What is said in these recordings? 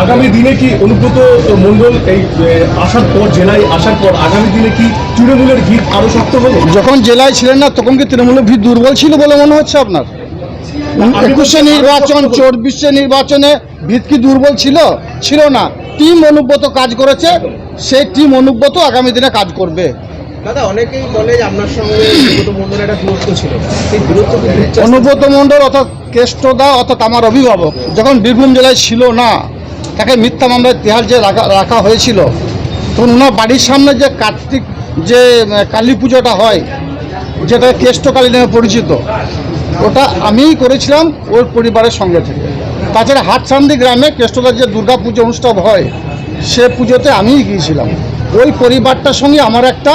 আগামী দিনে কি অনুব্রত মন্ডল এই আসার পর জেলায় আসার পর আগামী দিনে কি তৃণমূলের ভিত আরও শক্ত হবে? যখন জেলায় ছিলেন না তখন কি তৃণমূলের ভিড় দুর্বল ছিল বলে মনে হচ্ছে আপনার? একুশে নির্বাচন চব্বিশে নির্বাচনে ভিত কি দুর্বল ছিল? ছিল না। টিম অনুব্রত কাজ করেছে সেই টিম অনুব্রত আগামী দিনে কাজ করবে। দাদা অনেকেই বলে আপনার সঙ্গে বিগত মন্ডলের একটা দূরত্ব ছিল। সেই দূরত্ব কি দূর চাষ- অনুব্রত মণ্ডল অর্থাৎ কেষ্টদা অর্থাৎ আমার অভিভাবক যখন বীরভূম জেলায় ছিল না তাকে মিথ্যা মামলায় তেহার যে রাখা রাখা হয়েছিল, তখন ওনার বাড়ির সামনে যে কার্তিক যে কালী পুজোটা হয়, যেটা কেষ্টকালী নামে পরিচিত, ওটা আমিই করেছিলাম ওর পরিবারের সঙ্গে থেকে। তাছাড়া হাটসান্দি গ্রামে কেষ্টদার যে দুর্গা পুজো অনুষ্ঠান হয়, সে পুজোতে আমিই গিয়েছিলাম। ওই পরিবারটার সঙ্গে আমার একটা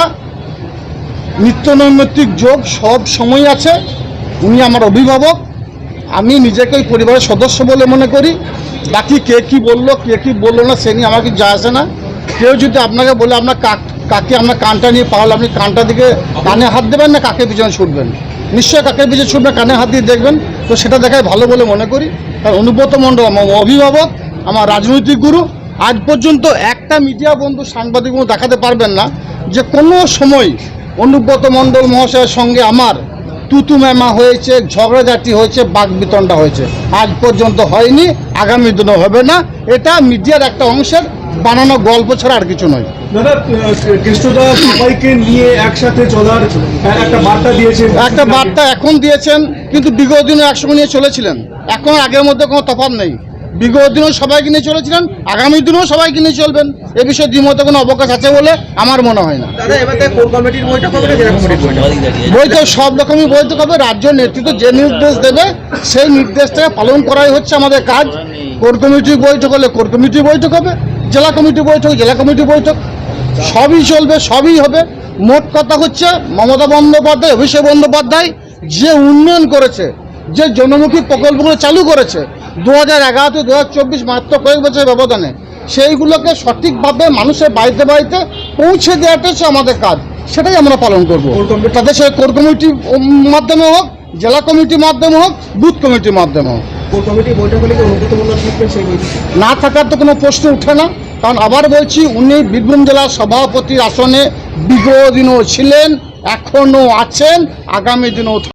নিত্যনৈমিত্তিক যোগ সব সময় আছে। উনি আমার অভিভাবক। আমি নিজেকে ওই পরিবারের সদস্য বলে মনে করি। বাকি কে কি বলল, কে কি বলল না, সে নিয়ে আমার কিছু যায় আসে না। কেউ যদি আপনাকে বলে আপনার কাক, কাকে আপনার কানটা নিয়ে পাওয়ালে আপনি কানটা দিকে কানে হাত দেবেন না, কাকে পিছনে ছুটবেন? নিশ্চয়ই কাকে পিছনে ছুটবেন, কানে হাত দিয়ে দেখবেন। তো সেটা দেখায় ভালো বলে মনে করি। কারণ অনুব্রত মণ্ডল, আমার অভিভাবক, আমার রাজনৈতিক গুরু, আজ পর্যন্ত একটা মিডিয়া বন্ধু সাংবাদিক দেখাতে পারবেন না যে কোনো সময় অনুব্রত মণ্ডল মহাশয়ের সঙ্গে আমার তুতু ম্যামা হয়েছে ঝগড়াঝাটি হয়েছে বাক বিতণ্ডা হয়েছে। আজ পর্যন্ত হয়নি আগামী দিনও হবে না। এটা মিডিয়ার একটা অংশের বানানো গল্প ছাড়া আর কিছু নয়। দাদা কৃষ্ণদা সবাইকে নিয়ে একসাথে চলার একটা বার্তা দিয়েছেন। একটা বার্তা এখন দিয়েছেন কিন্তু বিগত দিনে একসঙ্গে নিয়ে চলেছিলেন। এখন আগের মধ্যে কোনো তফাৎ নেই। বিগত দিনেও সবাইকে নিয়ে চলেছিলেন আগামী দিনেও সবাইকে নিয়ে চলবেন। এ বিষয়ে দ্বিমতে কোনো অবকাশ আছে বলে আমার মনে হয় না। বইটা বৈঠক সব রকমই বৈঠক হবে। রাজ্য নেতৃত্ব যে নির্দেশ দেবে সেই নির্দেশটাকে পালন করাই হচ্ছে আমাদের কাজ। কোর কমিটি বৈঠক হলে কোর কমিটি বৈঠক হবে জেলা কমিটি বৈঠক জেলা কমিটি বৈঠক। সবই চলবে সবই হবে। মোট কথা হচ্ছে মমতা বন্দ্যোপাধ্যায় অভিষেক বন্দ্যোপাধ্যায় যে উন্নয়ন করেছে যে জনমুখী প্রকল্পগুলো চালু করেছে দু হাজার এগারো থেকে দু হাজার চব্বিশ মাত্র কয়েক বছরের ব্যবধানে সেইগুলোকে সঠিকভাবে মানুষের বাড়িতে বাড়িতে পৌঁছে দেওয়াটা হচ্ছে আমাদের কাজ। সেটাই আমরা পালন করব। তাদের সে কোর কমিটির মাধ্যমে হোক জেলা কমিটির মাধ্যমে হোক বুথ কমিটির মাধ্যমে হোক। না থাকার তো কোনো প্রশ্ন উঠে না কারণ আবার বলছি উনি বীরভূম জেলার সভাপতির আসনে বিগত দিনও ছিলেন এখনও আছেন আগামী দিনেও